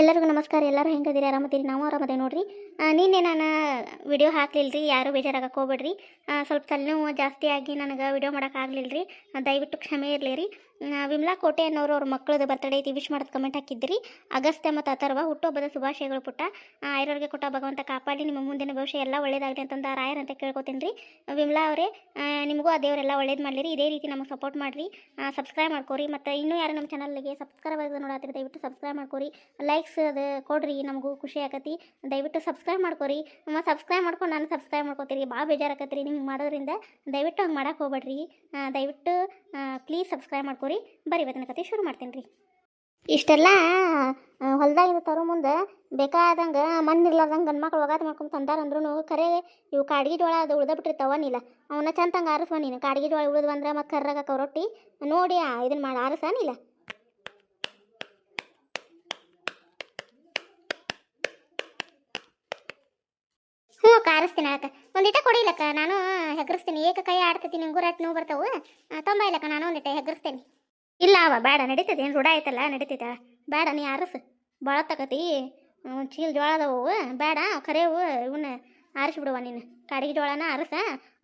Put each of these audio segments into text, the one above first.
ಎಲ್ಲರಿಗೂ ನಮಸ್ಕಾರ, ಎಲ್ಲರೂ ಹೆಂಗದಿರಿ? ಆರಾಮದಿರಿ? ನಾವು ಆರಾಮದೇ ನೋಡ್ರಿ. ನಿನ್ನೆ ನಾನು ವಿಡಿಯೋ ಹಾಕ್ಲಿಲ್ಲ ರೀ ಯಾರೂ ಬೇಜಾರಾಗಕ್ಕೆ ಹೋಗ್ಬೇಡ್ರಿ. ಸ್ವಲ್ಪ ತಲೆನೋವು ಜಾಸ್ತಿ ಆಗಿ ನನಗೆ ವಿಡಿಯೋ ಮಾಡೋಕ್ಕಾಗಲಿಲ್ಲ ರೀ ದಯವಿಟ್ಟು ಕ್ಷಮೆ ಇರಲಿ ರೀ. ವಿಮಲಾ ಕೋಟೆ ಅನ್ನೋರು ಅವ್ರ ಮಕ್ಕಳದು ಬರ್ತಡೇ ಐತಿ ವಿಶ್ ಮಾಡೋದು ಕಮೆಂಟ್ ಹಾಕಿದ್ರಿ. ಅಗಸ್ತ್ಯ ಮತ್ತು ಅಥರ್ವ ಹುಟ್ಟುಹಬ್ಬದ ಶುಭಾಶಯಗಳು ಪುಟ್ಟ. ಆ, ಐರೋರಿಗೆ ಕೊಟ್ಟ ಭಗವಂತ ಕಾಪಾಡಿ ನಿಮ್ಮ ಮುಂದಿನ ಭವಿಷ್ಯ ಎಲ್ಲ ಒಳ್ಳೇದಾಗಲಿ ಅಂತಂದ ರಾಯರ್ ಅಂತ ಕೇಳ್ಕೊತೀನಿ ರೀ ವಿಮಲಾ ಅವರೇ ಆ, ನಿಮಗೂ ಆ ದೇವರೆಲ್ಲ ಒಳ್ಳೇದು ಮಾಡಲಿ ಇದೇ ರೀತಿ ನಮಗೆ ಸಪೋರ್ಟ್ ಮಾಡಿರಿ. ಸಬ್ಸ್ಕ್ರೈಬ್ ಮಾಡ್ಕೊರಿ ಮತ್ತು ಇನ್ನೂ ಯಾರು ನಮ್ಮ ಚಾನಲ್ಗೆ ಸಬ್ಸ್ಕ್ರೈಬ್ ಆಗಿದೆ ನೋಡಾತಿರಿ ದಯವಿಟ್ಟು ಸಬ್ಸ್ಕ್ರೈಬ್ ಮಾಡ್ಕೊರಿ. ಲೈಕ್ಸ್ ಅದು ಕೊಡ್ರಿ ನಮಗೂ ಖುಷಿ ಆಕತಿ. ದಯವಿಟ್ಟು ಸಬ್ಸ್ಕ್ರೈಬ್ ಮಾಡ್ಕೊರಿ. ಮತ್ತು ಸಬ್ಸ್ಕ್ರೈಬ್ ಮಾಡ್ಕೊಂಡು ನಾನು ಸಬ್ಸ್ಕ್ರೈಬ್ ಮಾಡ್ಕೊತೀರಿ ಭಾಳ ಬೇಜಾರಾಕತ್ತೀರಿ ನಿಮ್ಗೆ ಮಾಡೋದ್ರಿಂದ. ದಯವಿಟ್ಟು ಹಂಗೆ ಮಾಡೋಕೆ ಹೋಗ್ಬೇಡ್ರಿ. ದಯವಿಟ್ಟು ಪ್ಲೀಸ್ ಸಬ್ಸ್ಕ್ರೈಬ್ ಮಾಡ್ಕೊರಿ. ಬರೀ ಇವತ್ತಿನ ಕತೆ ಶುರು ಮಾಡ್ತೀನಿ ರೀ ಇಷ್ಟೆಲ್ಲ ಹೊಲ್ದಾಗಿಂದ ತರೋ ಮುಂದೆ ಬೇಕಾದಂಗೆ ಮಣ್ಣು ಇರ್ಲಾರ್ದಂಗೆ ಗಂಡು ಮಕ್ಳು ಒಗಾದ ಮಾಡ್ಕೊಂಡು ತಂದಾರಂದ್ರೂ ಕರೆ ಇವು ಕಾಡ್ಗಿ ಜೋಳ ಅದು ಉಳ್ದ ಬಿಟ್ಟಿರ್ತಾವನಿಲ್ಲ ಅವನ್ನ ಚಂದಂಗೆ ಆರಿಸುವ ನೀನು. ಕಾಡ್ಗಿ ಜೋಳ ಉಳಿದು ಬಂದ್ರೆ ಮತ್ತು ಕರ್ರಾಗ ರೊಟ್ಟಿ ನೋಡಿ ಇದನ್ನು ಮಾಡಿ ಆರಿಸಾನಿಲ್ಲ ಹ್ಞೂ ಅಕ್ಕ, ಆರಿಸ್ತೀನಿ ಅಕ್ಕ ಒಂದಿಟ ಕೊಡಿಲಕ್ಕ ನಾನು ಹೆಗರಿಸ್ತೀನಿ. ಏಕ ಕೈ ಆಡ್ತೀನಿ ನಿಂಗೂ ರಟ್ ನೋವು ಬರ್ತಾವು. ತೊಂಬ ಇಲ್ಲಕ್ಕ, ನಾನು ಒಂದಿಟ ಹೆಗರಿಸ್ತೇನೆ. ಇಲ್ಲ ಅವ, ಬೇಡ, ನಡೀತದೆ, ಏನು ರೂಢ ಆಯ್ತಲ್ಲ ನಡೀತೈತ ಬೇಡ, ನೀ ಆರಿಸು. ಭಾಳ ತಗತಿ ಚೀಲ್ ಜೋಳ ಅದಾವು. ಬೇಡ, ಕರೆವು ಇವನ್ನ ಆರಿಸ್ಬಿಡುವ ನೀನು. ಕಾಡಿಗೆ ಜೋಳನ ಆರಿಸ.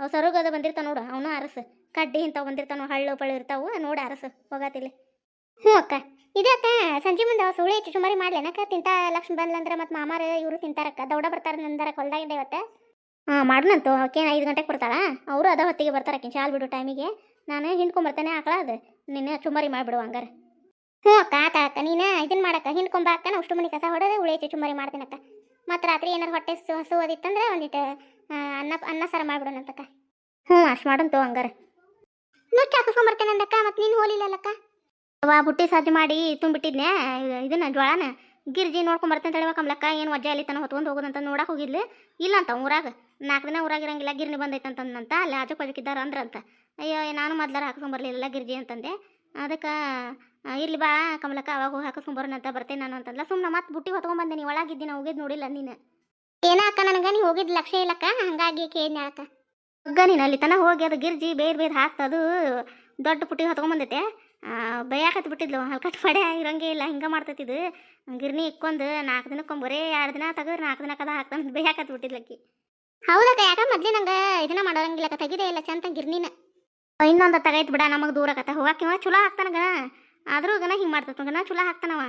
ಅವು ಸರೋಗದ ಬಂದಿರ್ತಾವ ನೋಡು, ಅವನು ಆರಿಸು. ಕಡ್ಡಿ ಇಂಥವು ಬಂದಿರ್ತಾವ ಹಳ್ಳು ಪಳ್ಳು ಇರ್ತಾವು, ನೋಡಿ ಆರಿಸು. ಹೋಗಾತಿಲ್ಲಿ. ಹ್ಞೂ ಅಕ್ಕ. ಇದಕ್ಕ ಸಂಜೆ ಮುಂದೆ ಸುಳಿ ಮಾಡ್ಲೇನ ಅಕ್ಕ ತಿಂತ ಲಕ್ಷ್ಮಿ ಬಂದ್ಲಂದ್ರೆ ಮತ್ತು ಮಾಮಾರ ಇವರು ತಿಂತಾರಕ್ಕ ದೌಡ ಬರ್ತಾರ ನಂದರ ಹೊಲ್ದಾಗಿಂದ ಇವತ್ತು. ಹಾಂ ಮಾಡ್ನಂತು ಓಕೆ ಐದು ಗಂಟೆಗೆ ಕೊಡ್ತಾಳ? ಅವರು ಅದ ಹೊತ್ತಿಗೆ ಬರ್ತಾರೆ ಆಕೆ ಶಾಲ್ ಬಿಡು ಟೈಮಿಗೆ ನಾನು ಹಿಂಡ್ಕೊಂಬರ್ತಾನೆ ಆಕಳ ಅದು. ನಿನ್ನ ಚುಮರಿ ಮಾಡಿಬಿಡು ಹಂಗಾರೆ. ಹ್ಞೂ ಅಕ್ಕ, ಆತ ಅಕ್ಕ ನೀನು ಇದನ್ನ ಮಾಡಕ್ಕ. ಹಿಂಡ್ಕೊಂಬ ಅಕ್ಕ. ನಾ ಅಷ್ಟು ಮನೆ ಕಸ ಹೊಡೆದು ಉಳಿ ಚುಮರಿ ಮಾಡ್ತೀನಕ್ಕ ಮತ್ತು ರಾತ್ರಿ ಏನಾರು ಹೊಟ್ಟೆ ಹಸು ಅದಿತ್ತಂದ್ರೆ ಒಂದಿಟ್ಟು ಅನ್ನ ಅನ್ನ ಸಾರ ಮಾಡಿಬಿಡೋಣಂತಕ್ಕ ಹ್ಞೂ, ಅಷ್ಟು ಮಾಡಂತು ಹಂಗಾರೆ. ನುಚ್ಚು ಹಾಕಿಸ್ಕೊಂಬರ್ತೇನೆ ಅಂದಕ್ಕ ಮತ್ತು ನೀನು ಹೋಲಿಲ್ಲಲ್ಲಕ್ಕ ಅವ ಬುಟ್ಟಿ ಸಜ್ಜು ಮಾಡಿ ತುಂಬಿಟ್ಟಿದ್ನೆ. ಇದನ್ನ ಜ್ವಾಳನ ಗಿರ್ಜಿ ನೋಡ್ಕೊಂಡ್ ಬರ್ತೇನೆ ತಳಿವ ಕಮಲಕ್ಕ ಏನು ವಜ್ಜೆ ಅಲ್ಲಿ ತನ ಹೊತ್ಕೊಂಡು ಹೋಗೋದಂತ ನೋಡಕ್ಕೆ ಹೋಗಿದ್ಲಿ. ಇಲ್ಲ ಅಂತ ಊರಾಗ. ನಾಲ್ಕು ದಿನ ಊರಾಗ ಇರಂಗಿಲ್ಲ ಗಿರ್ನಿ ಬಂದೈತಂತಂದಂತ ಅಲ್ಲಿ ಆಜು ಅಂದ್ರ ಅಂದ್ರಂತ ಅಯ್ಯೋ ನಾನು ಮೊದ್ಲಾರ ಹಾಕಿಸ್ಕೊಂಬರ್ಲಿಲ್ಲ ಗಿರ್ಜಿ ಅಂತಂದೆ. ಅದಕ್ಕೆ ಇರ್ಲಿ ಬಾ ಕಮಲಕ್ಕ ಅವಾಗ ಹೋಗಿ ಹಾಕಿಸ್ಕೊಂಬರೋಣ ಅಂತ ಬರ್ತೇನೆ ನಾನು ಅಂತಂದ್ಲ. ಸುಮ್ಮನೆ ಮತ್ತೆ ಬುಟ್ಟಿ ಹೊತ್ಕೊಂಡ್ ನೀ ಒಳಗಿದ್ದಿ ನಾ ಹೋಗಿದ್ ನೋಡಿಲ್ಲ ನೀನು. ಏನ ಅಕ್ಕ ನನಗೆ ನೀ ಹೋಗಿದ್ ಲಕ್ಷ್ಯ ಇಲ್ಲಕ್ಕ ಹಂಗಾಗಿ ಕೇಳ್ದೆ ಅಕ್ಕ. ಹಗ್ಗ ನೀನು ಅಲ್ಲಿ ತನ ಹೋಗಿ ಅದು ಗಿರ್ಜಿ ಬೇರೆ ಬೇರೆ ಹಾಕ್ತದು ದೊಡ್ಡ ಪುಟ್ಟಿ ಹೊತ್ಕೊಂಬಂದೈತೆ ಬೈಯಾಕತ್ ಬಿಟ್ಟಿದ್ಲು. ಹಲ್ಕಟ್ ಪಡೆ ಇರೋಂಗೆ ಇಲ್ಲ ಹಿಂಗೆ ಮಾಡ್ತೈತಿದ್ದು ಗಿರ್ನಿ ಇಕ್ಕೊಂದು ನಾಲ್ಕು ದಿನಕ್ಕೊಮ್ಮೆ ಬರೇ ಎರಡು ದಿನ ತೆಗೆದ್ರೆ ನಾಲ್ಕು ದಿನ ಕದ ಹಾಕ್ತಾನೆ ಬೈಯಾಕತ್ ಬಿಟ್ಟಿದ್ಲಕ್ಕಿ ಹೌದಕ್ಕ ಯಾಕ ಮೊದ್ಲೇ ನಂಗೆ ಇದನ್ನ ಮಾಡೋರಂಗಿಲ್ಲ ತೆಗಿದೆ ಇಲ್ಲ ಚಂದ ಗಿರ್ನಿನ. ಇನ್ನೊಂದು ತಗೈತ್ ಬಿಡ ನಮಗೆ ದೂರ ಆಕತ್ತ ಹೋಗಾಕಿವ ಚಲೋ ಹಾಕ್ತಾನಗ. ಆದರೂ ಗನ ಹಿಂಗೆ ಮಾಡ್ತೈತ ಗನ ಚಲೋ ಹಾಕ್ತಾನವ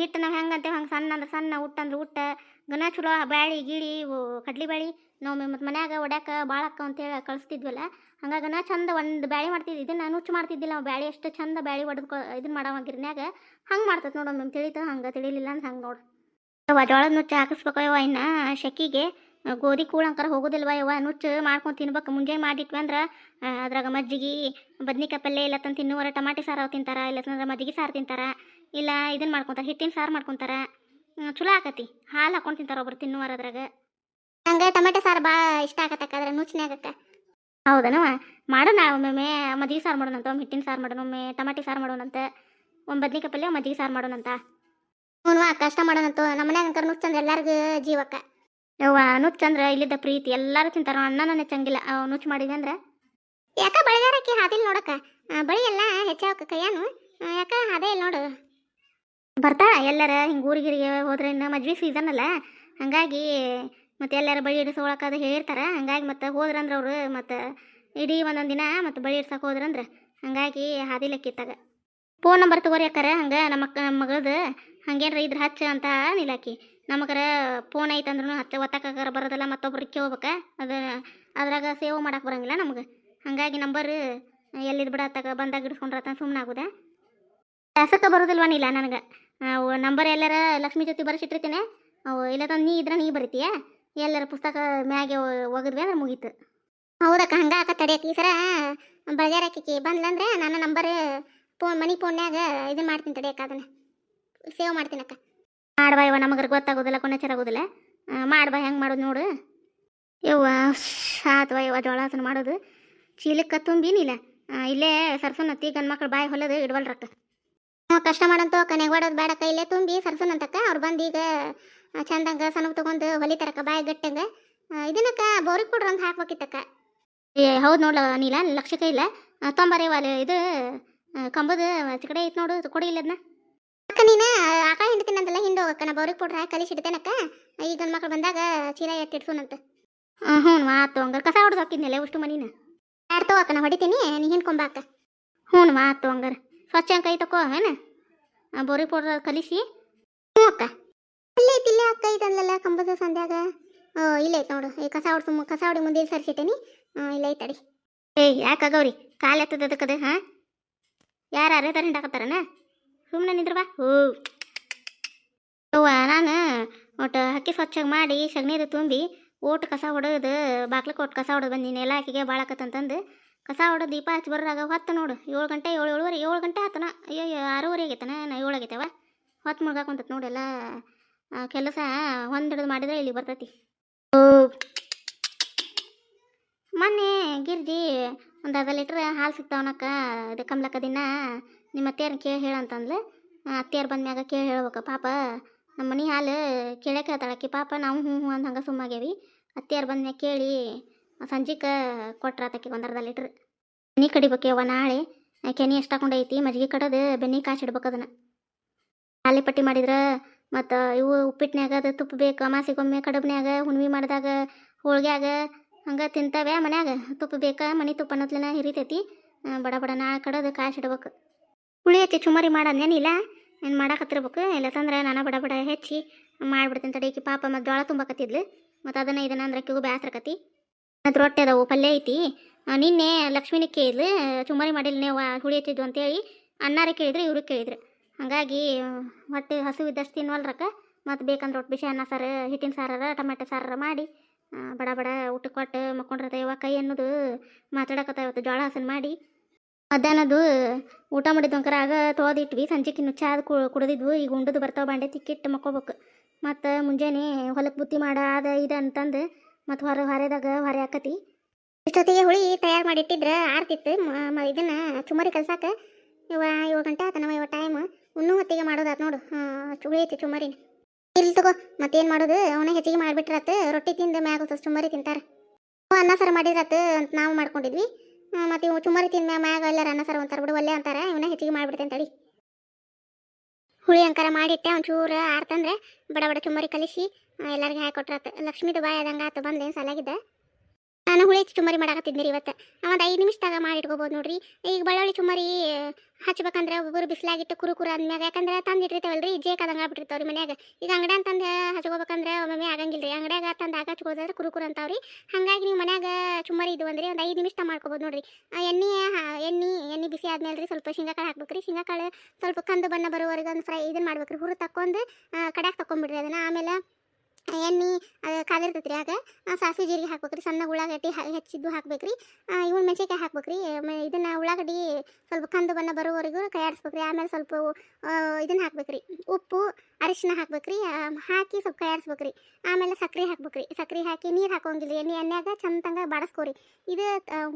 ಹಿಟ್ಟು ನಾವು ಹೆಂಗಂತೇವೆ ಹಂಗೆ ಸಣ್ಣ ಅಂದ್ರೆ ಸಣ್ಣ ಉಟ್ಟ ಅಂದ್ರೆ ಉಟ್ಟ ಗನ ಚಲೋ ಬ್ಯಾಳಿ ಗಿಳಿ ಕಡ್ಲಿ ಬ್ಯಾಳಿ. ನಾವು ಮತ್ತು ಮನ್ಯಾಗ ಒಡ್ಯಾಕ ಭಾಳ ಅಕ್ಕ ಅಂತೇಳಿ ಕಳಿಸ್ತಿದ್ವಲ್ಲ, ಹಂಗಾಗ ನಾ ಚಂದ ಒಂದು ಬ್ಯಾಳಿ ಮಾಡ್ತಿದ್ವಿ ನಾನು ನುಚ್ಚು ಮಾಡ್ತಿದ್ದಿಲ್ಲ, ನಾವು ಬ್ಯಾಳಿ ಎಷ್ಟು ಚಂದ ಬ್ಯಾಳಿ ಹೊಡೆದು ಇದನ್ನ ಮಾಡವ ಗಿರ್ನ್ಯಾಗ ಹಂಗೆ ಮಾಡ್ತೈತೆ ನೋಡು ಮ್ಯಾಮ್ ತಿಳಿತು, ಹಂಗೆ ತಿಳಿಲಿಲ್ಲ ಅಂತ ಹಂಗೆ ನೋಡು. ಯವ್ವ ನುಚ್ಚು ಹಾಕಿಸ್ಬೇಕು ಯವ್ವ ಇನ್ನು ಶೆಕಿಗೆ ಗೋಧಿ ಕೂಳಂಕರ ಹೋಗೋದಿಲ್ವ ಯವ್ವ, ನುಚ್ಚು ಮಾಡ್ಕೊಂಡು ತಿನ್ಬೇಕು. ಮುಂಜಾನೆ ಮಾಡಿಟ್ವಿ ಅಂದ್ರೆ ಅದ್ರಾಗ ಮಜ್ಜಿಗೆ, ಬದ್ನಿಕಾಯಿ ಇಲ್ಲ ತಂದು ತಿನ್ನುವರ, ಟಮಾಟಿ ಸಾರು ತಿಂತಾರ ಇಲ್ಲ ಅಂದ್ರೆ ಮಜ್ಜಿಗೆ ಸಾರು ತಿಂತಾರ, ಇಲ್ಲ ಇದನ್ನು ಮಾಡ್ಕೊತಾರೆ, ಹಿಟ್ಟಿನ ಸಾರು ಮಾಡ್ಕೊತಾರೆ ಚಲೋ ಆಕತಿ. ಹಾಲು ಹಾಕೊಂಡು ತಿಂತಾರ ಒಬ್ರು ತಿನ್ನುವರ ಅದ್ರಾಗ. ನಂಗೆ ಟೊಮೆಟೊ ಸಾರು ಭಾಳ ಇಷ್ಟ ಆಗತ್ತಕ್ಕ ಅದ್ರ ಆಗತ್ತೆ. ಹೌದನವ ಮಾಡೋಣ ಒಮ್ಮೊಮ್ಮೆ ಮದ್ವೆ ಸಾರು ಮಾಡೋಣಂತ ಒಮ್ಮೆ ಹಿಟ್ಟಿನ ಸಾರು ಮಾಡೋಣ ಒಮ್ಮೆ ಟಮಾಟಿ ಸಾರು ಮಾಡೋಣಂತ ಒಂದು ಬದ್ನಿಕಾಯಿ ಪಲ್ಯ ಮದ್ವೆ ಸಾರು ಮಾಡೋಣಂತ. ಹ್ಞೂ ಕಷ್ಟ ಮಾಡೋಣಂತ. ನಮ್ಮ ಮನ್ಯಾಗ ಅಂಕರ್ ನುಚ್ಚಂದ್ರೆ ಎಲ್ಲರಿಗೂ ಜೀವಕ್ಕ ಯವ್ವ ನುಚ್ಚಂದ್ರೆ ಇಲ್ಲಿದ್ದ ಪ್ರೀತಿ ಎಲ್ಲರೂ ತಿಂತಾರ ಅಣ್ಣನ ನನ್ನ ಚಂಗಿಲ್ಲ ಅವ್ ನುಚ್ಚು ಮಾಡಿದ್ವಿ ಅಂದ್ರೆ? ಯಾಕ ಬಳಿಗಾರಕ್ಕೆ ಹಾದಿಲ್ ನೋಡಕ್ಕ? ಬಳಿ ಎಲ್ಲ ಹೆಚ್ಚಾವಕ್ಕ ಕೈಯಾನು. ಯಾಕ ಅದೇ ಇಲ್ಲ ನೋಡು. ಬರ್ತಾಳ ಎಲ್ಲರ ಹಿಂಗೆ ಊರಿಗಿರಿಗೆ ಹೋದ್ರೆ ಇನ್ನು ಮದ್ವೆ ಸೀಸನ್ ಅಲ್ಲ? ಹಂಗಾಗಿ ಮತ್ತೆ ಎಲ್ಲಾರ ಬಳಿ ಇಡಿಸ್ಕೊಳಕ್ಕೆ ಅದು ಹೇಳಿರ್ತಾರೆ. ಹಂಗಾಗಿ ಮತ್ತೆ ಹೋದ್ರಂದ್ರೆ ಅವರು ಮತ್ತೆ ಇಡೀ ಒಂದೊಂದು ದಿನ ಮತ್ತೆ ಬಳಿ ಇಡ್ಸಕ್ಕೆ ಹೋದ್ರಂದ್ರೆ ಹಂಗಾಗಿ ಹಾದಿಲಕ್ಕಿತ್ತಾಗ ಫೋನ್ ನಂಬರ್ ತಗೋರಿ ಅಕ್ಕಾರ, ಹಂಗೆ ನಮ್ಮ ನಮ್ಮ ಮಗಳದು ಹಂಗೇನ್ರ ಇದ್ರ ಹಚ್ಚ ಅಂತ ನಿಲಾಕಿ ನಮಗರ ಫೋನ್ ಐತಂದ್ರೂ ಹಚ್ಚ ಒತ್ತಕ್ಕಾಗಾರ ಬರೋದಲ್ಲ ಮತ್ತೊಬ್ರಿಗೆ ಕೇಳ್ಬೇಕ. ಅದು, ಅದ್ರಾಗ ಸೇವ್ ಮಾಡಕ್ಕೆ ಬರಂಗಿಲ್ಲ ನಮ್ಗೆ. ಹಂಗಾಗಿ ನಂಬರ್ ಎಲ್ಲಿದ್ ಬಿಡತ್ತಾಗ ಬಂದಾಗ ಇಡ್ಸ್ಕೊಂಡ್ರತ್ತ ಸುಮ್ಮನೆ ಆಗುದ. ಬರೋದಿಲ್ವ ನೀಲ ನನಗೆ? ನಂಬರ್ ಎಲ್ಲರ ಲಕ್ಷ್ಮಿ ಜೊತೆ ಬರೆಸಿಟ್ಟಿರ್ತೀನಿ. ಅವು ಇಲ್ಲ ನೀ ಇದ್ರೆ ನೀ ಬರಿತೀಯ? ಎಲ್ಲರ ಪುಸ್ತಕ ಮ್ಯಾಗೆ ಒಗದ್ವಿ ಅಂದ್ರೆ ಮುಗೀತು. ಹೌದಕ್ಕ ಹಂಗ ಆಕ ತಡಿಯಕ್ಕೆ ಈ ಸರ ಬಳ್ಗ್ಯಾರಕ್ಕಿ ಬಂದ್ಲಂದ್ರೆ ನನ್ನ ನಂಬರ್ ಫೋನ್ ಮನಿ ಫೋನ್ಯಾಗ ಇದನ್ನ ಮಾಡ್ತೀನಿ ತಡಿಯಕ್ಕ ಅದನ್ನ. ಸೇವ್ ಮಾಡ್ತೀನಿ ಅಕ್ಕ. ಮಾಡ್ಬಾ ಇವ ನಮಗರ ಗೊತ್ತಾಗೋದಿಲ್ಲ, ಕೊನೆಚರ ಆಗೋದಿಲ್ಲ. ಮಾಡ್ಬಾ, ಹೆಂಗೆ ಮಾಡೋದು ನೋಡು. ಯವ್ವ ಸಾತ್ ಯವ್ವ ಜೋಳಾಸನ ಮಾಡೋದು. ಚೀಲಕ್ಕೆ ತುಂಬಿನಿಲ್ಲ. ಇಲ್ಲೇ ಸರ್ಸನತ್ತಿ ಗಂಡು ಮಕ್ಳು ಬಾಯಿ ಹೊಲದು ಇಡ್ವಲ್ರಕ್ಕ. ಕಷ್ಟ ಮಾಡಂತ ಕನೆಗೆ ಹೊಡೋದು ಬೇಡಕ್ಕ. ಇಲ್ಲೇ ತುಂಬಿ ಸರ್ಸನಂತಕ್ಕ ಅವ್ರು ಬಂದು ಈಗ ಚಂದಂಗ ಸಣ್ಣ ತಗೊಂಡು ಹೊಲಿತಾರಕ್ಕ ಬಾಯಿ ಗಟ್ಟಂಗ. ಇದನ್ನಕ್ಕ ಬೋರಿಗೆ ಕೊಡ್ರಿ ಅಂತ ಹಾಕ್ಬೇಕಿತ್ತಕ್ಕ. ಏ ಹೌದು ನೋಡ್ಲ ನೀಲ ಲಕ್ಷಕ್ಕೆ ಇಲ್ಲ. ತೊಂಬರೇ ವಾಲೆ ಇದು ಕಂಬದು ಕಡೆ ಐತೆ ನೋಡು ಕೊಡಿ ಇಲ್ಲ ಅದನ್ನ ಅಕ್ಕ ನೀನು ಆಕ ಹಿಂಡ್ತೀನಿ ಅಂದಲ್ಲ ಹಿಂದೆ ಹೋಗಕ್ಕ ನಾ ಬೋರಿಗೆ ಕೊಡ್ರ ಕಲಿಸಿ ಇಡ್ತೇನಕ್ಕ. ಈಗ ಗಂಡು ಮಕ್ಳು ಬಂದಾಗ ಚೀಲ ಎತ್ತಿಡ್ಸೋನಂತ ಹ್ಞೂ ಆತು ಹಂಗಾರೆ ಕಸ ಹೊಡೆದು ಹಾಕಿದ್ನಲ್ಲ ಉಷ್ಟು ಮನಿನ. ಯಾರು ತಗೋಕ ನಾ ಹೊಡಿತೀನಿ ನೀ ಹಿಂಡ್ಕೊಂಬಾಕ ಹ್ಞೂ ಆತು ಹಂಗಾರೆ. ಸ್ವಚ್ಛ ಕೈ ತಕೋ ಏನ? ಬೋರಿಗೆ ಕೊಡ್ರ ಕಲಿಸಿ. ಹ್ಞೂ ಅಕ್ಕ. ಇಲ್ಲೇ ಐತಿ, ಇಲ್ಲೇ ಅಕ್ಕ ಐತಂದ್ಲಲ್ಲ ಕಂಬದ ಸಂಧ್ಯಾಗ ಓ, ಇಲ್ಲೇ ಐತೆ ನೋಡು. ಈ ಕಸ ಹೊಡ್ಸು, ಕಸ ಹೊಡಿ ಮುಂದೆ ಸರಿಸಿಟ್ಟೇನಿ? ಇಲ್ಲ ಐತಡಿ ಏಯ್ ಯಾಕ ಗೌರಿ ಕಾಲು ಎತ್ತದ ಅದಕ್ಕದ ಹಾಂ? ಯಾರು ಅರೆ ಹಿಂಡಾಕತ್ತಾರನ ಸುಮ್ಮನೆ ನಿಂದ್ರ ಬಾ. ಹೂ. ಅವ್ವ ನಾನು ಒಟ್ಟು ಹಕ್ಕಿ ಸ್ವಚ್ಛಾಗಿ ಮಾಡಿ ಸಗಣಿದು ತುಂಬಿ ಓಟ್ ಕಸ ಹೊಡೆದು ಬಾಗ್ಲಕ್ಕೆ ಒಟ್ಟು ಕಸ ಹೊಡೆದು ಬಂದೀನಿ. ಎಲ್ಲ ಆಕಿಗೆ ಬಾಳಾಕತ್ತಂತಂದು ಕಸ ಹೊಡೆದು ದೀಪ ಹಚ್ಚಿ ಬರೋದಾಗ ಹೊತ್ತು ನೋಡು. ಏಳು ಗಂಟೆ, ಏಳು, ಏಳುವರೆ, ಏಳು ಗಂಟೆ ಆತನ. ಅಯ್ಯೋ ಆರೂವರೆ ಆಗೈತನ? ನಾ ಏಳು ಆಗೈತವ ಹೊತ್ತು ಮುಳ್ಗಾಕೊಂತತ್ ನೋಡೆಲ್ಲ ಕೆಲಸ ಒಂದು ಮಾಡಿದ್ರೆ ಇಲ್ಲಿ ಬರ್ತೈತಿ. ಮೊನ್ನೆ ಗಿರ್ಜಿ ಒಂದು ಅರ್ಧ ಲೀಟ್ರ್ ಹಾಲು ಸಿಗ್ತಾವನಕ್ಕ ಇದು ಕಮ್ಲಕ್ಕ ದಿನ ನಿಮ್ಮ ಅತ್ತೆಯರ್ನ ಕೇಳಿ ಹೇಳಂತಂದ್ಲು ಅತ್ತೆಯರ್ ಬಂದ್ಮ್ಯಾಗ ಕೇಳಿ ಹೇಳ್ಬೇಕು, ಪಾಪ ನಮ್ಮ ಮನೆ ಹಾಲು ಕೇಳೇ ಕೇಳ್ತಾಳಕ್ಕಿ ಪಾಪ ನಾವು ಹ್ಞೂ ಹ್ಞೂ ಅಂತ ಹಂಗೆ ಸುಮ್ಮಾಗೇವಿ ಅತ್ತೆಯರ್ ಬಂದ್ಮ್ಯಾಗ ಕೇಳಿ ಸಂಜೆಗೆ ಕೊಟ್ರ ಆತಕ್ಕೆ ಒಂದು ಅರ್ಧ ಲೀಟ್ರ್. ಬೆನ್ನಿ ಕಡಿಬೇಕೇವ ನಾಳೆ ಕೆನಿ ಎಷ್ಟು ಹಾಕೊಂಡೈತಿ ಮಜ್ಜಿಗೆ ಕಡದು ಬೆನ್ನಿ ಕಾಸಿಡ್ಬೇಕು ಅದನ್ನು. ಹಾಲಿ ಪಟ್ಟಿ ಮಾಡಿದ್ರೆ ಮತ್ತು ಇವು ಉಪ್ಪಿಟ್ಟಿನ್ಯಾಗ ಅದು ತುಪ್ಪ ಬೇಕು ಅಮಾಸಿಗೊಮ್ಮೆ ಕಡಬ್ನ್ಯಾಗ ಹುಣ್ವಿ ಮಾಡಿದಾಗ ಹೋಳ್ಗ್ಯಾಗ ಹಂಗೆ ತಿಂತಾವೆ ಮನ್ಯಾಗ? ತುಪ್ಪ ಬೇಕಾ, ಮನೆ ತುಪ್ಪ ಅನ್ನೋದ್ಲಿನ ಹಿರಿತೈತಿ. ಬಡ ಬಡ ನಾ ಕಡದು ಕಾಸಿಡ್ಬೇಕು ಹುಳಿ ಹಚ್ಚಿ ಚುಮರಿ ಮಾಡೋದೇನಿಲ್ಲ ಏನು ಮಾಡಾಕತ್ತಿರ್ಬೇಕು? ಇಲ್ಲ ತಂದ್ರೆ ನಾನು ಬಡ ಬಡ ಹೆಚ್ಚಿ ಮಾಡಿಬಿಡ್ತೀನಿ ತಡೀಕಿ ಪಾಪ ಮತ್ತು ಜೋಳ ತುಂಬಕತ್ತಿದ್ಲು. ಮತ್ತು ಅದನ್ನ ಇದನ್ನು ಅಂದ್ರೆ ಆಕಿಗೂ ಬ್ಯಾಸ್ರಕತಿ ಮತ್ತು ರೊಟ್ಟಿ ಅದಾವು, ಪಲ್ಯ ಐತಿ. ನಿನ್ನೆ ಲಕ್ಷ್ಮಿನ ಕೇಳಿದ್ಲು, ಚುಮರಿ ಮಾಡಿಲ್ಲ ನೀವು ಹುಳಿ ಹಚ್ಚಿದ್ವು ಅಂತೇಳಿ. ಅನ್ನಾರ ಕೇಳಿದ್ರು, ಇವ್ರು ಕೇಳಿದ್ರು. ಹಾಗಾಗಿ ಹೊಟ್ಟೆ ಹಸು ಇದ್ದಷ್ಟು ತಿನ್ವಲ್ರಕ್ಕ. ಮತ್ತು ಬೇಕಂದ್ರೆ ಒಟ್ಟು ಬಿಸಿ ಅನ್ನ ಸಾರು, ಹಿಟ್ಟಿನ ಸಾರಾರ, ಟೊಮೆಟೊ ಸಾರಾರ ಮಾಡಿ ಬಡ ಬಡ ಊಟ ಕೊಟ್ಟು ಮಕ್ಕೊಂಡ್ರದ ಇವಾಗ ಕೈ ಅನ್ನೋದು ಇವತ್ತು, ಜೋಳ ಹಸನ್ ಮಾಡಿ. ಮಧ್ಯಾಹ್ನದು ಊಟ ಮಾಡಿದ್ವಂಕರ ಆಗ ತೊಳೆದಿಟ್ವಿ. ಸಂಜೆಗೆ ಇನ್ನು ಅದು ಕುಡಿದಿದ್ವು. ಈಗ ಉಂಡದು ಬರ್ತಾವ ಬಾಂಡೆ ತಿಕ್ಕಿಟ್ಟು ಮಕ್ಕೋಬೇಕು. ಮತ್ತು ಮುಂಜಾನೆ ಹೊಲಕ್ಕೆ ಬುತ್ತಿ ಮಾಡ, ಅದ ಇದು ಅಂತಂದು ಮತ್ತು ಹೊರ, ಹೊರೆದಾಗ ಹೊರೆ ಹಾಕತಿ. ಇಷ್ಟೊತ್ತಿಗೆ ಹುಳಿ ತಯಾರು ಮಾಡಿಟ್ಟಿದ್ರೆ, ಆರ್ತಿತ್ತು. ಇದನ್ನು ಚುಮರಿ ಕಲ್ಸಾಕ ಇವ ಏಳು ಗಂಟೆ ನಮ್ಮ ಇವ ಟೈಮ್ ಉಣ್ಣು ಹೊತ್ತಿಗೆ ಮಾಡೋದಾತ್ ನೋಡು. ಚುಮ್ಮರಿನ ಐತಿ ಚುಮರಿ ಇಲ್ಲಿ ತಗೋ, ಮತ್ತೇನು ಮಾಡೋದು? ಅವನೇ ಹೆಚ್ಚಿಗೆ ಮಾಡಿಬಿಟ್ರಾತು. ರೊಟ್ಟಿ ತಿಂದ ಮ್ಯಾಗ ಚುಮ್ಮರಿ ತಿಂತಾರೆ. ಅನ್ನ ಸಾರು ಮಾಡಿದ್ರಾತು ಅಂತ ನಾವು ಮಾಡ್ಕೊಂಡಿದ್ವಿ. ಮತ್ತು ಇವು ಚುಮರಿ ತಿಂದ ಮ್ಯಾಗ ಮ್ಯಾಗ ಎಲ್ಲಾರ ಅನ್ನ ಸಾರು ಅಂತಾರೆ ಬಿಡು, ಒಲ್ಲೆ ಅಂತಾರೆ. ಇವನ್ನ ಹೆಚ್ಚಿಗೆ ಮಾಡಿಬಿಡ್ತೇನೆ ತಡಿ ಹುಳಿ ಅಂಕಾರ ಮಾಡಿಟ್ಟೆ ಒಂಚೂರು ಆರ್ತಂದ್ರೆ ಬಡ ಬಡ ಚುಮ್ಮರಿ ಕಲಿಸಿ ಎಲ್ಲರಿಗೆ ಹಾಕೊಟ್ರಾತು. ಲಕ್ಷ್ಮೀದು ಬಾಯ್ ಅದಂಗೆ ಆತು ಬಂದೇನು ಸಲಾಗಿದ್ದ ನಾನು ಹುಳಿ ಚುಮ್ಮರಿ ಮಾಡಾಕತ್ತಿದ್ನಿ ಇವತ್ತು. ಒಂದು ಐದು ನಿಮಿಷದಾಗ ಮಾಡಿ ಇಟ್ಕೋಬೋದು ನೋಡ್ರಿ. ಈಗ ಬೆಳ್ಳುಳ್ಳಿ ಚುಮ್ಮರಿ ಹಚ್ಬೇಕಂದ್ರೆ ಒಬ್ಬರು ಬಿಸಿಲಾಗಿಟ್ಟು ಕುರು ಕುರು ಅಂದ್ಮ್ಯಾಗ, ಯಾಕಂದ್ರೆ ತಂದು ಇಟ್ಟಿರ್ತೇವಲ್ರಿ ಜೇಕ್ ಅದಂಗೆ ಆಗ್ಬಿಟ್ಟಿರ್ತಾವ್ರಿ ಮನ್ಯಾಗ. ಈಗ ಅಂಗಡಿ ಅಂತಂದು ಹಚ್ಕೋಬೇಕಂದ್ರೆ ಒಮ್ಮೆ ಆಗಂಗಿಲ್ಲ ರೀ ಅಂಗಡ್ಯಾಗ ತಂದು ಆಗ ಹಚ್ಕೋದ್ರೆ ಕುರು ಕುರು ಅಂತಾವ್ರಿ. ಹಾಗಾಗಿ ನೀವು ಮನ್ಯಾಗ ಚುಮ್ಮರಿ ಇದು ಅಂದ್ರೆ ಒಂದು ಐದು ನಿಮಿಷ ಮಾಡ್ಕೋಬೋದು ನೋಡ್ರಿ. ಎಣ್ಣೆ ಎಣ್ಣೆ ಎಣ್ಣೆ ಬಿಸಿ ಆದ್ಮೇಲೆ ರೀ ಸ್ವಲ್ಪ ಶೇಂಗಾಕಾಳು ಹಾಕ್ಬೇಕ್ರಿ. ಶೇಂಗಾಕಾಳು ಸ್ವಲ್ಪ ಕಂದು ಬಣ್ಣ ಬರೋವರೆಗೆ ಒಂದು ಫ್ರೈ ಇದನ್ನ ಮಾಡ್ಬೇಕ್ರಿ. ಹುರು ತಕ್ಕೊಂಡು ಕಡ್ಯಾಗ ತಕೊಂಡ್ಬಿಡ್ರಿ ಅದನ್ನು. ಆಮೇಲೆ ಎಣ್ಣೆ ಕಾದಿರ್ತೈತ್ರಿ ಆಗ. ಸಾಸಿವೆ ಜೀರಿಗೆ ಹಾಕ್ಬೇಕ್ರಿ, ಸಣ್ಣ ಉಳ್ಳಾಗಡ್ಡಿ ಹೆಚ್ಚಿದ್ದು ಹಾಕ್ಬೇಕ್ರಿ. ಇವನ್ ಮೆಣಸಿನ್ಕಾಯಿ ಹಾಕ್ಬೇಕ್ರಿ. ಇದನ್ನ ಉಳ್ಳಾಗಡ್ಡಿ ಸ್ವಲ್ಪ ಕಂದು ಬಣ್ಣ ಬರೋವರೆಗೂ ಕೈಯಾಡಿಸ್ಬೇಕ್ರಿ. ಆಮೇಲೆ ಸ್ವಲ್ಪ ಇದನ್ನ ಹಾಕ್ಬೇಕ್ರಿ. ಉಪ್ಪು ಅರಿಶಿನ ಹಾಕ್ಬೇಕ್ರಿ. ಹಾಕಿ ಸ್ವಲ್ಪ ಕೈಯಾಡಿಸ್ಬೇಕ್ರಿ. ಆಮೇಲೆ ಸಕ್ಕರೆ ಹಾಕ್ಬೇಕ್ರಿ. ಸಕ್ಕರೆ ಹಾಕಿ ನೀರು ಹಾಕೋಂಗಿಲ್ಲ. ಎಣ್ಣೆ, ಎಣ್ಣೆಯಾಗ ಚಂದಂಗ ಬಾಡಿಸ್ಕೋರಿ. ಇದು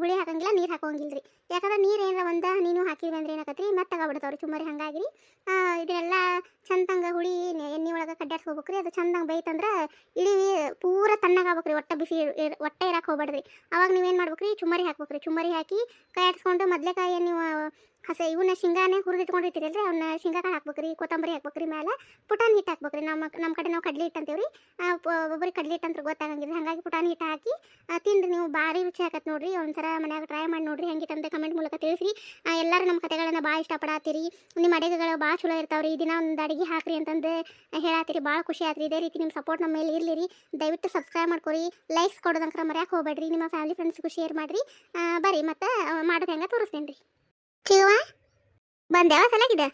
ಹುಳಿ ಹಾಕಂಗಿಲ್ಲ, ನೀರು ಹಾಕೋಂಗಿಲ್ಲ ರೀ ಯಾಕಂದ್ರೆ ನೀರು ಏನಾರ ಒಂದು, ನೀನು ಹಾಕಿದ್ವಿ ಅಂದ್ರೆ ಏನಾಗತ್ರಿ ಮತ್ತೆ ತಗೊಬಿಡ್ತಾವ್ರಿ ಚುಮ್ಮರಿ ಹಂಗಾಗಿ. ಇದನ್ನೆಲ್ಲ ಚಂದಂಗ ಹುಳಿ, ಎಣ್ಣೆ ಒಳಗೆ ಕಡ್ಡಾಡ್ಸ್ಕೋಬೇಕ್ರಿ ಅದು ಚಂದಂಗೆ ಬೇಯ್ತಂದ್ರೆ ಇಳಿ ಪೂರ ತಣ್ಣಗಾಗ್ಬೇಕ್ರಿ ಒಟ್ಟ ಬಿಸಿ ಒಟ್ಟ ಇರಕ್ಕೆ ಹೋಗ್ಬೇಡ್ರಿ. ಅವಾಗ ನೀವೇನು ಮಾಡ್ಬೇಕ್ರಿ? ಚುಮ್ಮರಿ ಹಾಕ್ಬೇಕ್ರಿ, ಚುಮ್ಮರಿ ಹಾಕಿ ಕೈ ಆಡಿಸ್ಕೊಂಡು ಮೊದಲೇಕಾಯಿ ನೀವು ಹಸ ಇವನ್ನ ಶೇಂಗಾನೆ ಹುರಿದಿಟ್ಕೊಂಡಿರ್ತೀರಲ್ರಿ ಅವನ್ನ ಶೇಂಗಾ ಕಾಳು ಹಾಕ್ಬೇಕ್ರಿ, ಕೊತ್ತಂಬರಿ ಹಾಕ್ಬೇಕ್ರಿ ಮೇಲೆ ಪುಟಾಣಿ ಹಿಟ್ಟು ಹಾಕ್ಬೇಕ್ರಿ. ನಮ್ಮ ನಮ್ಮ ಕಡೆ ನಾವು ಕಡಲೆ ಹಿಟ್ಟು ಅಂತೀವ್ರಿ. ಒಬ್ಬರಿಗೆ ಕಡಲೆ ಹಿಟ್ಟು ಅಂತ ಗೊತ್ತಾಗಂಗಿಲ್ಲ. ಹಾಗಾಗಿ ಪುಟಾಣಿ ಹಿಟ್ಟು ಹಾಕಿ ತಿಂದು ನೀವು ಭಾರಿ ರುಚಿ ಆಗತ್ತೆ ನೋಡ್ರಿ. ಒಂದ್ಸಲ ಮನ್ಯಾಗ ಟ್ರೈ ಮಾಡಿ ನೋಡ್ರಿ. ಅಂತ ಕಮೆಂಟ್ ಮೂಲಕ ತಿಳಿಸ್ರಿ. ಎಲ್ಲರೂ ನಮ್ಮ ಕತೆಗಳನ್ನ ಭಾಳ ಇಷ್ಟಪಡತ್ತೀರಿ ನಿಮ್ಮ ಅಡುಗೆಗಳು ಭಾಳ ಚಲೋ ಇರ್ತಾವ್ರಿ. ದಿನ ಒಂದು ಅಡುಗೆ ಹಾಕ್ರಿ ಅಂತಂದು ಹೇಳತ್ತೀರಿ ಭಾಳ ಖುಷಿ ಆತ್ರಿ. ಇದೇ ರೀತಿ ನಿಮ್ಮ ಸಪೋರ್ಟ್ ನಮ್ಮ ಮೇಲೆ ಇರ್ಲಿ ದಯವಿಟ್ಟು ಸಬ್ಸ್ಕ್ರೈಬ್ ಮಾಡ್ಕೊರಿ. ಲೈಕ್ಸ್ ಕೊಡೋದಂಕ್ರ ಮರ್ಯಾಕೆ ಹೋಗ್ಬೇಡ್ರಿ. ನಿಮ್ಮ ಫ್ಯಾಮಿಲಿ ಫ್ರೆಂಡ್ಸ್ಗೂ ಶೇರ್ ಮಾಡಿರಿ. ಬರ್ರಿ, ಮತ್ತು ಮಾಡೋದು ಹೆಂಗೆ ತೋರಿಸ್ತೇನೆ ರೀ ಚಿಗವ ಬಂದ್ಯಾವ ಸಲಾಗಿದೆ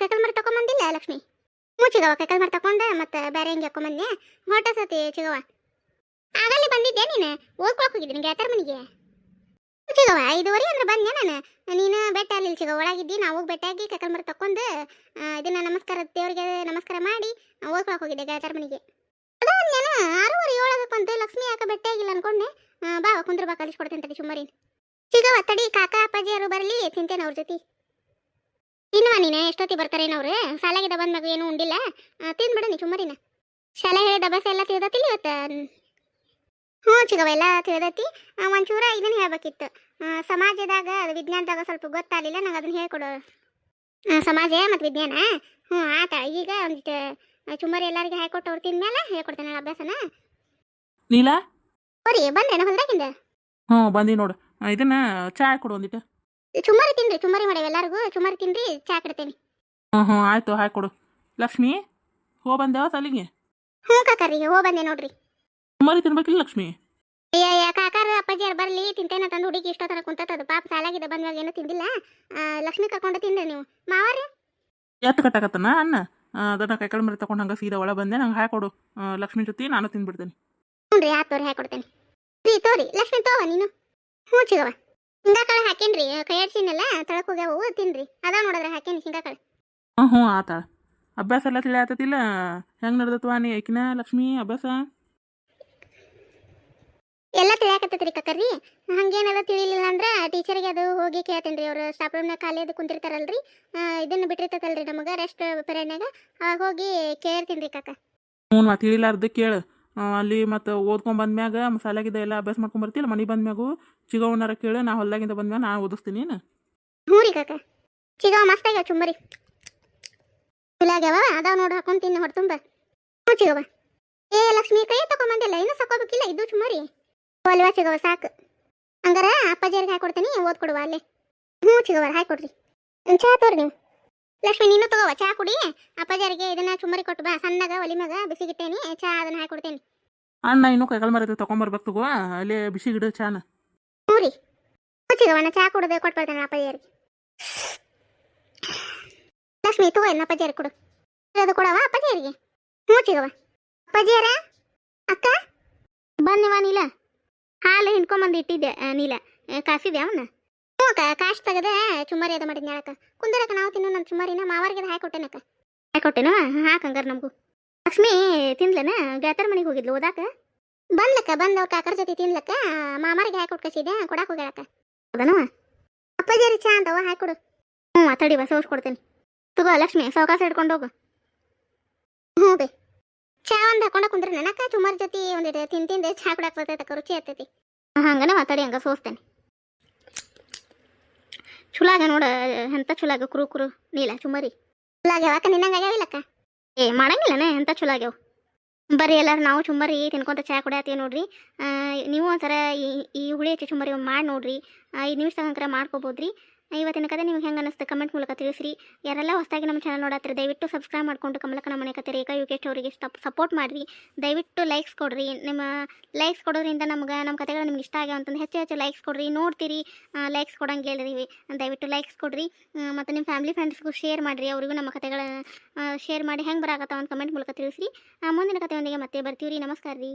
ಕೈಕಲ್ ಮರ ತಗೊಂಬಂದಿಲ್ಲ ಲಕ್ಷ್ಮಿ? ಹ್ಞೂ ಚಿಗವ ಕೈಕಲ್ ಮರ ತಕೊಂಡ ಮತ್ತೆ ಬೇರೆ ಹೆಂಗೆ ಹಾಕೊಂಬಂದೆ? ಹೊಟ್ಟ ಸತಿ ಚಿಗವ ಆಗಲ್ಲಿ ಬಂದಿದ್ದೆ ನೀನು? ಓದ್ಕೊಳಕ್ ಹೋಗಿದ್ದೀನಿ ಗೆಳತರ ಮನೆಗೆ? ಚಿಗವ ಐದುವರೆ ಅಂದ್ರೆ ಬಂದೆ ನಾನು. ನೀನು ಬೆಟ್ಟ ಅಲ್ಲಿ ಚಿಗವ ಒಳಗಿದ್ದಿ, ನಾವು ಬೆಟ್ಟಾಗಿ ಕೈಕಲ್ ಮರ ತಕೊಂಡು ಇದನ್ನ ನಮಸ್ಕಾರ, ದೇವರಿಗೆ ನಮಸ್ಕಾರ ಮಾಡಿ ಓದ್ಕೊಳಕ್ ಹೋಗಿದ್ದೆ ಗೆಳತರ ಮನೆಗೆ. ಅದ ನಾನು ಆರೂವರೆ ಏಳಾಗ ಬಂತು, ಲಕ್ಷ್ಮಿ ಯಾಕೆ ಬೆಟ್ಟ ಇಲ್ಲ ಅನ್ಕೊಂಡೆ? ಬಾ ಕುಂದ್ರ ಬಾ ಕಲಿಸ್ಕೊಡ್ತೇನೆ ತಡಿ ಚಿಗವ ತಡಿ ಕಾಕ ಅಪ್ಪಾಜಿಯರು ಬರಲಿ ತಿಂತೇನೆ ಅವ್ರ ಜೊತೆ. ತಿನ್ನುವ ನೀನೆ ಎಷ್ಟೊತ್ತಿ ಬರ್ತಾರೇನು ಅವ್ರು? ಶಾಲೆಗೆ ಬಂದ ಮಗು ಏನು ಉಂಡಿಲ್ಲ. ತಿಂದ್ಬಿಡ ನೀ ಚುಮ್ಮರಿನ ಶಾಲೆ ಹೇಳಿದ ಬಸ್ ಎಲ್ಲ ತಿಳಿದತಿಲ್ಲ ಇವತ್ತು? ಹ್ಞೂ ಚಿಗವ ಎಲ್ಲ ತಿಳಿದತಿ. ಒಂಚೂರ ಇದನ್ನ ಹೇಳ್ಬೇಕಿತ್ತು. ಸಮಾಜದಾಗ ಅದು ವಿಜ್ಞಾನದಾಗ ಸ್ವಲ್ಪ ಗೊತ್ತಾಗಲಿಲ್ಲ ನಂಗೆ ಅದನ್ನ ಹೇಳ್ಕೊಡು. ಸಮಾಜ ಮತ್ತು ವಿಜ್ಞಾನ? ಹ್ಞೂ ಆತ ಈಗ ಒಂದಿಷ್ಟು ಚುಮ್ಮರಿ ಎಲ್ಲರಿಗೆ ಹಾಕೊಟ್ಟು ಅವ್ರು ತಿಂದ್ಮೇಲೆ ಹೇಳ್ಕೊಡ್ತೇನೆ ಅಭ್ಯಾಸನ. ನೀಲಾ? ಬರೀ ಬಂದೇನ ಹೊಲ್ದಾಗಿಂದ? ಹ್ಞೂ ಬಂದಿ ನೋಡು. ಇದನ್ನ ಚಾ ಕೊಡು ಒಂದಿಟ್ಟು. ಚುಮ್ಮರಿ ತಿನ್ರಿ ಚುಮ್ಮರಿ ಮಾಡೇವಿ ಎಲ್ಲರಿಗೂ ಚುಮ್ಮರಿ ತಿನ್ರಿ ಚಾ ಕೊಡ್ತೇನೆ. ಹ್ಞೂ ಹ್ಞೂ ಆಯಿತು ಕೊಡು. ಲಕ್ಷ್ಮಿ ಹೋ ಬಂದೇವ ಸಾಲಿಗೆ? ಹ್ಞೂ ಕಾಕಾರಿ ಹೋ ಬಂದೆ ನೋಡ್ರಿ. ಚುಮ್ಮರಿ ತಿನ್ಬೇಕಿಲ್ಲ ಲಕ್ಷ್ಮಿ? ಅಯ್ಯ ಕಾಕಾರ ಅಪ್ಪಾಜಿಯರ್ ಬರ್ಲಿ ತಿಂತೇನ ತಂದು ಹುಡುಗಿ ಇಷ್ಟೋ ತರ ಕುಂತದ ಪಾಪ ಸಾಲಾಗಿದೆ ಬಂದ್ವಾಗ ಏನೂ ತಿಂದಿಲ್ಲ. ಲಕ್ಷ್ಮಿ ಕರ್ಕೊಂಡು ತಿನ್ರಿ ನೀವು. ಮಾವಾರಿ? ಎತ್ತು ಕಟ್ಟಾಕತ್ತನ ಅನ್ನ? ಅದನ್ನ ಕೈಕಳ ಮರಿ ತಗೊಂಡು ಹಂಗೆ ಸೀದಾ ಒಳ ಬಂದೆ ನಂಗೆ ಹಾಕೊಡು ಲಕ್ಷ್ಮಿ ಜೊತೆ ನಾನು ತಿಂದ್ಬಿಡ್ತೇನೆ. ಹ್ಞೂ ರೀ ಆಯ್ತು ತೋರಿ ಹಾಕೊಡ್ತೇನೆ ರೀ ತೋರಿ ಲಕ್ಷ್ಮಿ ತೋವ ನೀನು? ಹ್ಞೂ ಚಿಗವ ಹಿಂಗಾಕಾಳು ಹಾಕೇನ್ರಿ ಕೈ ಆಡ್ಸಿನೆಲ್ಲ ತಳಕ್ ಹೋಗ್ಯಾವು ತಿನ್ರಿ. ಅದ ನೋಡಿದ್ರೆ ಹಾಕೇನಿ ಹಿಂಗಾಕಾಳು ಹ್ಞೂ ಹ್ಞೂ ಆತ. ಅಭ್ಯಾಸ ಎಲ್ಲ ತಿಳಿ ಆತತಿಲ್ಲ? ಹೆಂಗೆ ನಡೆದತ್ವ ನೀ ಐಕಿನ ಲಕ್ಷ್ಮಿ ಅಭ್ಯಾಸ? ಎಲ್ಲ ತಿಳಿಯಾಕತ್ತೈತ್ರಿ ಕಕ್ಕರ್ರಿ. ಹಂಗೇನೆಲ್ಲ ತಿಳಿಲಿಲ್ಲ ಅಂದ್ರೆ ಟೀಚರಿಗೆ ಅದು ಹೋಗಿ ಕೇಳ್ತೇನೆ ರೀ ಅವ್ರು ಸ್ಟಾಫ್ ರೂಮ್ನ ಖಾಲಿ ಅದು ಕುಂತಿರ್ತಾರಲ್ರಿ. ಇದನ್ನು ಬಿಟ್ಟಿರ್ತೈತಲ್ರಿ ನಮಗೆ ರೆಸ್ಟ್ ಪೀರಿಯಡ್ನಾಗ ಅವಾಗ ಹೋಗಿ ಕೇಳ್ತೀನಿ ರೀ ಕಕ್ಕ. ಹ್ಞೂ ತಿಳಿಲಾರ್ದು ಕೇಳು. ಅಲ್ಲಿ ಮತ್ತು ಓದ್ಕೊಂಡ್ ಬಂದ್ಮ್ಯಾಗ ಮಸಾಲಾಗಿದ್ದ ಎಲ್ಲ ಅಭ್ಯಾಸ ಮಾಡ್ಕೊಂಡ್ ಬರ್ತಿಲ್ಲ ಮನೆ ಬಂದ್ಮ್ಯಾಗು ಚಿಗವನಾರ ಕೇಳು, ನಾ ಹೊಲ್ದಾಗಿಂದ ಬಂದ್ಮ್ಯಾಗ ನಾ ಓದಿಸ್ತೀನಿ, ಏನು? ಹ್ಞೂ ರೀ ಕಾಕ. ಚಿಗವ ಮಸ್ತಾಗ್ಯಾವ ಚುಮ್ಮರಿ ಚುಲಾಗ್ಯಾವ ಅದಾವ ನೋಡಿ, ಹಾಕೊಂಡ್ ತಿನ್ನು ಹೊರ ತುಂಬ. ಹ್ಞೂ ಚಿಗವ ಏ ಲಕ್ಷ್ಮಿ, ಕೈ ತಗೊಂಬಂದಿಲ್ಲ ಇನ್ನೂ ಸಕೋಬೇಕಿಲ್ಲ ಇದು ಚುಮ್ಮರಿ ಅಲ್ವಾ ಚಿಗವ ಸಾಕು. ಹಂಗಾರ ಅಪ್ಪಾಜಿಯರಿಗೆ ಹಾಕೊಡ್ತೀನಿ, ಓದ್ಕೊಡುವ ಅಲ್ಲೇ. ಹ್ಞೂ ಚಿಗವ ಹಾಕೊಡ್ರಿ. ಚಾ ತೋರಿ ನೀವು. ಲಕ್ಷ್ಮಿ ನೀನು ತಗೋವ ಚಹಾ ಕುಡಿ. ಅಪ್ಪಾಜಿಯರಿಗೆ ಇದನ್ನ ಚುಮ್ಮರಿ ಕೊಟ್ಟು ಬಾ. ಸಣ್ಣಗ ಒಲಿ ಮ್ಯಾಗ ಬಿಸಿಗಿಟ್ಟೇನಿ. ಚಹಾ ಅದನ್ನ ಹಾಕೊಡ್ತೇನಿ ಅಣ್ಣ ಇನ್ನೂ ಕೈಕಾಲು ಮರದ ತಗೊಂಬರ್ಬೇಕು ತಗೋ. ಅಲ್ಲಿ ಬಿಸಿ ಗಿಡ ಚಾನ. ಹ್ಞೂ ರೀ. ಹ್ಞೂ ಚಹಾ ಚಾ ಕುಡ್ದು ಕೊಟ್ಟು ಬರ್ತೇನೆ ಅಪ್ಪಾಜಿಯರಿಗೆ ಲಕ್ಷ್ಮಿ ತಗೋ ಏನು ಅಪ್ಪಾಜಿಯರಿಗೆ ಕೊಡು. ಅದು ಕೊಡವ ಅಪ್ಪಾಜಿಯರಿಗೆ ಹ್ಞೂ ಚಿಗವ ಅಪ್ಪಾಜಿಯರ ಅಕ್ಕ? ಬಂದವ ನೀಲ? ಹಾಲು ಹಿಂಡ್ಕೊಂಬಂದು ಇಟ್ಟಿದ್ದೆ ನೀಲ. ಆ, ಕಾಸಿದ್ಯಾ ಅವನ್ನ? ಅಕ್ಕ, ಕಾಶ್ ತೆಗೆದ ಚುಮ್ಮರಿ ಅದ ಮಾಡಿದ್ನಿ ಹೇಳಕ್ಕ. ಕುಂದರಕ್ಕ, ನಾವು ತಿನ್ನು ನನ್ನ ಚುಮ್ಮರಿನ ಮಾವಾರಿಗೆ ಹಾಕೊಟ್ಟೆನಕ್ಕ ಹಾಕೊಟ್ಟೆನವ ಹಾಕಂಗಾರ ನಮಗೂ. ಲಕ್ಷ್ಮಿ, ತಿನ್ಲೇನ? ಗೆಳತರ ಮನೆಗೆ ಹೋಗಿದ್ಲು, ಓದಾಕ? ಬಂದ್ಲಕ್ಕ, ಬಂದ್ ಅವ್ರ ಕಾಕರ ಜೊತೆ ತಿನ್ಲಕ್ಕ. ಮಾಮಾರಿಗೆ ಹಾಯ್ ಕಸಿದೆ ಕೊಡಾಕ್ ಹೋಗ್ಯಾಳಕ್ಕ. ಹೌದನವ ಅಪ್ಪಾಜಿಯರಿ ಚಾ ಅಂತವ ಹಾಕೊಡು ಹ್ಞೂ ತಡಿ ಬಸ್ ಕೊಡ್ತೇನೆ. ತಗೋ, ಲಕ್ಷ್ಮಿ ಸಾವಕಾಶ ಹಿಡ್ಕೊಂಡು ಹೋಗು. ಹ್ಞೂ ಬೇ. ಚಾ ಒಂದು ಹಾಕೊಂಡ ಕುಂದ್ರೆ ನನಕ ಚುಮಾರ್ ಜೊತೆ ಒಂದಿಟ್ಟು ತಿಂತೆ ತಿಂದೆ ಚಾ ಕುಡಾಕ್ ಬರ್ತೈತಕ್ಕ, ರುಚಿ ಆಗ್ತೈತಿ. ಹಂಗನ ಮಾತಾಡಿ ಹಂಗ ಸೋಸ್ತೇನೆ. ಚುಲಾಗ ನೋಡ, ಎಂತ ಚುಲಾಗ? ಕುರು ಕುರು. ನೀಲ ಚುಮರಿ. ಚುಲಾಗ್ಯಾವ ಅಕ್ಕ ನಿನ್ನಂಗ ಆಗ್ಯಾವಿಲ್ಲಕ್ಕ ಏ, ಮಾಡಂಗಿಲ್ಲನ, ಎಂತ ಚುಲಾಗ್ಯಾವ ಬರ್ರಿ ಎಲ್ಲಾರು ನಾವು ಚುಮ್ಮರಿ ತಿನ್ಕೊಂತ ಚಾ ಕುಡಿಯತ್ತೀವಿ ನೋಡ್ರಿ. ನೀವು ಒಂಥರ ಈ ಈ ಹುಳಿ ಹಚ್ಚಿ ಚುಮ್ಮರಿ ಮಾಡಿ ನೋಡ್ರಿ. ಐದು ನಿಮಿಷ ತನಕ ಮಾಡ್ಕೋಬೋದ್ರಿ. ಇವತ್ತಿನ ಕತೆ ನಿಮ್ಗೆ ಹೆಂಗೆ ಅನಿಸ್ತು? ಕಮೆಂಟ್ ಮೂಲಕ ತಿಳಿಸ್ರಿ. ಯಾರೆಲ್ಲ ಹೊಸದಾಗಿ ನಮ್ಮ ಚಾನಲ್ ನೋಡತ್ತೀರಿ, ದಯವಿಟ್ಟು ಸಬ್ಸ್ಕ್ರೈಬ್ ಮಾಡ್ಕೊಂಡು ಕಮಲಕನ ಮನೆ ಕತೆ ರೇಖಾ ಯುಕೇಶ್ ಅವರಿಗೆ ಸಪೋರ್ಟ್ ಮಾಡಿರಿ. ದಯವಿಟ್ಟು ಲೈಕ್ಸ್ ಕೊಡ್ರಿ. ನಿಮ್ಮ ಲೈಕ್ಸ್ ಕೊಡೋದ್ರಿಂದ ನಮ್ಗೆ ನಮ್ಮ ಕತೆಗಳು ನಿಮ್ಗೆ ಇಷ್ಟ ಆಗ್ಯಾವ ಅಂತಂದು ಹೆಚ್ಚು ಹೆಚ್ಚು ಲೈಕ್ಸ್ ಕೊಡ್ರಿ. ನೋಡ್ತೀರಿ ಲೈಕ್ಸ್ ಕೊಡೋಂಗೆ ಹೇಳಿರಿ. ದಯವಿಟ್ಟು ಲೈಕ್ಸ್ ಕೊಡ್ರಿ. ಮತ್ತು ನಿಮ್ಮ ಫ್ಯಾಮಿಲಿ ಫ್ರೆಂಡ್ಸ್ಗೂ ಶೇರ್ ಮಾಡಿರಿ. ಅವರಿಗೂ ನಮ್ಮ ಕತೆಗಳ ಶೇರ್ ಮಾಡಿ ಹೆಂಗೆ ಬರಾಕತ್ತಾವ ಅಂತ ಕಮೆಂಟ್ ಮೂಲಕ ತಿಳಿಸ್ರಿ. ಮುಂದಿನ ಕತೆಯೊಂದಿಗೆ ಮತ್ತೆ ಬರ್ತೀವಿ ರೀ ನಮಸ್ಕಾರ ರೀ.